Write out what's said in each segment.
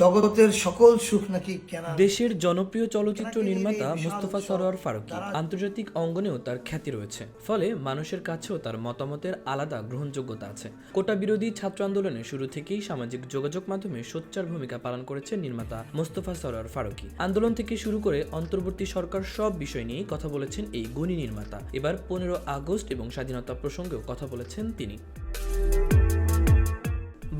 জগতের সকল সুখ নাকি কেনা? দেশের জনপ্রিয় চলচ্চিত্র নির্মাতা মোস্তফা সরোয়ার ফারুকী আন্তর্জাতিক অঙ্গনেও তার খ্যাতি রয়েছে। ফলে মানুষের কাছেও তার মতামতের আলাদা গ্রহণযোগ্যতা আছে। কোটা বিরোধী ছাত্র আন্দোলনের শুরু থেকেই সামাজিক যোগাযোগ মাধ্যমে সোচ্চার ভূমিকা পালন করেছে নির্মাতা মোস্তফা সরোয়ার ফারুকী। আন্দোলন থেকে শুরু করে অন্তর্বর্তী সরকার সব বিষয় নিয়েই কথা বলেছেন এই গুণী নির্মাতা। এবার পনেরো আগস্ট এবং স্বাধীনতা প্রসঙ্গেও কথা বলেছেন তিনি।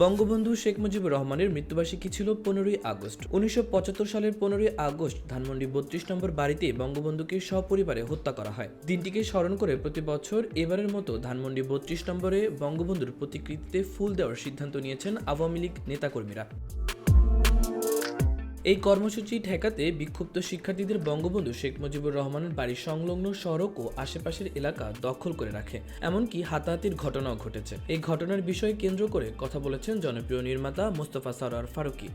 বঙ্গবন্ধু শেখ মুজিবুর রহমানের মৃত্যুবার্ষিকী ছিল পনেরোই আগস্ট। উনিশশো পঁচাত্তর সালের পনেরোই আগস্ট ধানমন্ডি বত্রিশ নম্বর বাড়িতে বঙ্গবন্ধুকে সপরিবারে হত্যা করা হয়। দিনটিকে স্মরণ করে প্রতি বছর এবারের মতো ধানমন্ডি বত্রিশ নম্বরে বঙ্গবন্ধুর প্রতিকৃতিতে ফুল দেওয়ার সিদ্ধান্ত নিয়েছেন আওয়ামী লীগ নেতাকর্মীরা। এই কর্মসূচি ঠেকাতে বিক্ষুব্ধ শিক্ষার্থীদের বঙ্গবন্ধু শেখ মুজিবুর রহমানের বাড়ি সংলগ্ন সড়ক ও আশেপাশের এলাকা দখল করে রাখে, এমনকি হাতাহাতির ঘটনাও ঘটেছে। এই ঘটনার বিষয়ে কেন্দ্র করে কথা বলেছেন জনপ্রিয় নির্মাতা মোস্তফা সরার ফারুকী।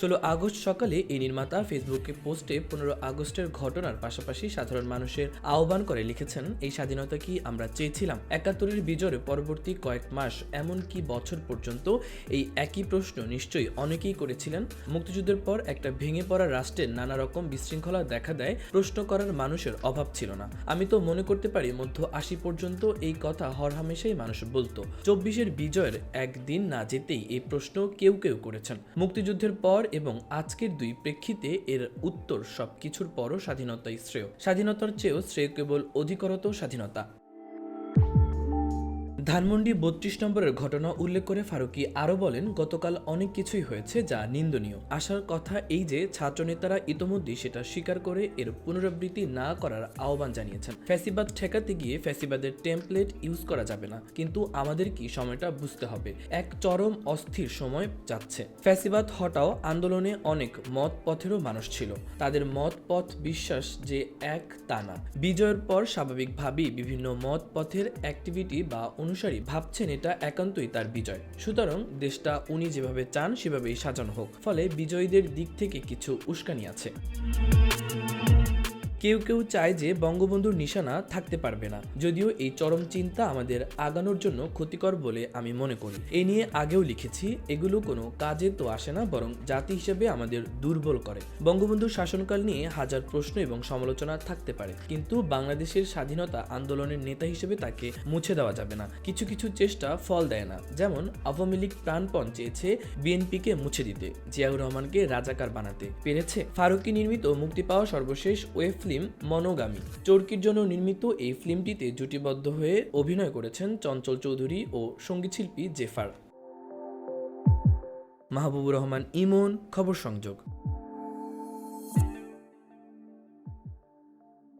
ষোলো আগস্ট সকালে এই নির্মাতা ফেসবুকে পোস্টে পনেরো আগস্টের ঘটনার পাশাপাশি সাধারণ মানুষের আহ্বান করে লিখেছেন, এই স্বাধীনতা কি আমরা চেয়েছিলাম? একাত্তরের বিজয়ের পরবর্তী কয়েক মাস এমনকি বছর পর্যন্ত? এই একই প্রশ্ন নিশ্চয়ই অনেকেই করেছিলেন। মুক্তিযুদ্ধের পর একটা ভেঙে পড়া রাষ্ট্রের নানা রকম বিশৃঙ্খলা দেখা দেয়, প্রশ্ন করার মানুষের অভাব ছিল না। আমি তো মনে করতে পারি, মধ্য আশি পর্যন্ত এই কথা হরহামেশাই মানুষ বলতো। চব্বিশের বিজয়ের একদিন না যেতেই এই প্রশ্ন কেউ কেউ করেছেন। মুক্তিযুদ্ধের পর এবং আজকের দুই প্রেক্ষিতে এর উত্তর সবকিছুর পরও স্বাধীনতাই শ্রেয়। স্বাধীনতার চেয়েও শ্রেয় কেবল অধিকরত স্বাধীনতা। ধানমন্ডি বত্রিশ নম্বরের ঘটনা উল্লেখ করে ফারুকি আরও বলেন, গতকাল অনেক কিছুই হয়েছে যা নিন্দনীয়। আসার কথা এই যে ছাত্রনেতারা ইতোমধ্যেই সেটা স্বীকার করে এর পুনরাবৃত্তি না করার আহ্বান জানিয়েছেন। ফ্যাসিবাদ ঠেকাতে গিয়ে ফ্যাসিবাদের টেমপ্লেট ইউজ করা যাবে না। কিন্তু আমাদের কি সময়টা বুঝতে হবে? এক চরম অস্থির সময় যাচ্ছে। ফ্যাসিবাদ হটাও আন্দোলনে অনেক মত পথেরও মানুষ ছিল। তাদের মত পথ বিশ্বাস যে এক তা না। বিজয়ের পর স্বাভাবিকভাবেই বিভিন্ন মত পথের অ্যাক্টিভিটি বা অনুসারী ভাবছেন এটা একান্তই তার বিজয়। সুতরাং দেশটা উনি যেভাবে চান সেভাবেই সাজানো হোক। ফলে বিজয়ীদের দিক থেকে কিছু উস্কানি আছে। কেউ কেউ চায় যে বঙ্গবন্ধুর নিশানা থাকতে পারবে না। যদিও এই চরম চিন্তা আমাদের আগানোর জন্য ক্ষতিকর বলে আমি মনে করি। এ নিয়ে আগেও লিখেছি, এগুলো কোনো কাজে তো আসে না, বরং জাতি হিসেবে আমাদের দুর্বল করে। বঙ্গবন্ধুর শাসনকাল নিয়ে হাজার প্রশ্ন এবং সমালোচনা থাকতে পারে, কিন্তু বাংলাদেশের স্বাধীনতা আন্দোলনের নেতা হিসেবে তাকে মুছে দেওয়া যাবে না। কিছু কিছু চেষ্টা ফল দেয় না, যেমন আওয়ামী লীগ প্রাণপণ চেয়েছে বিএনপিকে মুছে দিতে, জিয়াউর রহমানকে রাজাকার বানাতে। পেরেছে? ফারুকি নির্মিত মুক্তি পাওয়া সর্বশেষ ওয়েব ফিল্ম মনোগামী চরকির জন্য নির্মিত এই ফিল্মটিতে জুটিবদ্ধ হয়ে অভিনয় করেছেন চঞ্চল চৌধুরী ও সঙ্গীতশিল্পী জেফার। মাহবুবুর রহমান, ইমন, খবর সংযোগ।